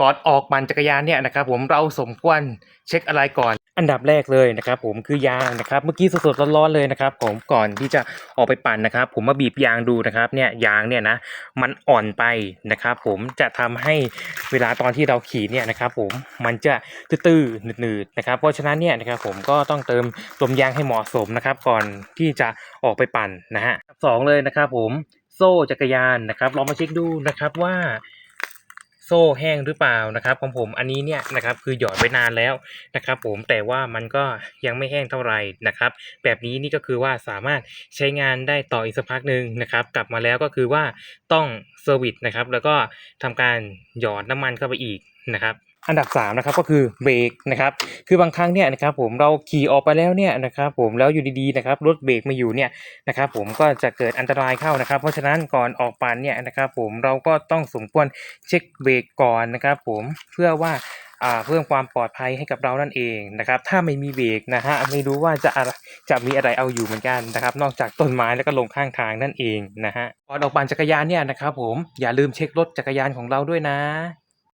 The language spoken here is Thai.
ก่อนออกปั่นจักรยานเนี่ยนะครับผมเราสมควรเช็คอะไรก่อน อันดับแรกเลยนะครับผมคือยางนะครับเมื่อกี้สดๆร้อนๆเลยนะครับผมก่อนที่จะออกไปปั่นนะครับ ผมมาบีบยางดูนะครับเนี่ยยางเนี่ยนะมันอ่อนไปนะครับผมจะทำให้เวลาตอนที่เราขี่เนี่ยนะครับผมมันจะตื้อๆหนืดๆนะครับเพราะฉะนั้นเนี่ยนะครับผมก็ต้องเติมลมยางให้เหมาะสมนะครับ ก่อนที่จะออกไปปั่นนะฮะสองเลยนะครับผมโซ่จักรยานนะครับลองมาเช็คดูนะครับว่า โซ่แห้งหรือเปล่านะครับของผมอันนี้เนี่ยนะครับคือหยอดไว้นานแล้วนะครับ ผมแต่ว่ามันก็ยังไม่แห้งเท่าไหร่นะครับ แบบนี้นี่ก็คือว่าสามารถใช้งานได้ต่ออีกสักพักหนึ่งนะครับ กลับมาแล้วก็คือว่าต้องเซอร์วิสนะครับ แล้วก็ทำการหยอดน้ำมันเข้าไปอีกนะครับ อันดับ3นะครับก็คือเบรกนะครับคือบางครั้งเนี่ยนะครับผมเราขี่ออกไปแล้วเนี่ยนะครับผมแล้วอยู่ดีๆนะครับรถเบรกมาอยู่เนี่ยนะครับผมก็จะเกิดอันตรายเข้านะครับ เพราะฉะนั้นก่อนออกปั่นเนี่ยนะครับผมเราก็ต้องสมควรเช็คเบรกก่อนนะครับผมเพื่อว่าเพิ่มความปลอดภัยให้กับเรานั่นเองนะครับถ้าไม่มีเบรกนะฮะไม่รู้ว่าจะจะมีอะไรเอาอยู่เหมือนกันนะครับนอกจากต้นไม้แล้วก็ลงข้างทางนั่นเองนะฮะก่อนออกปั่นจักรยานเนี่ยนะครับผมอย่าลืมเช็ครถจักรยานของเราด้วยนะ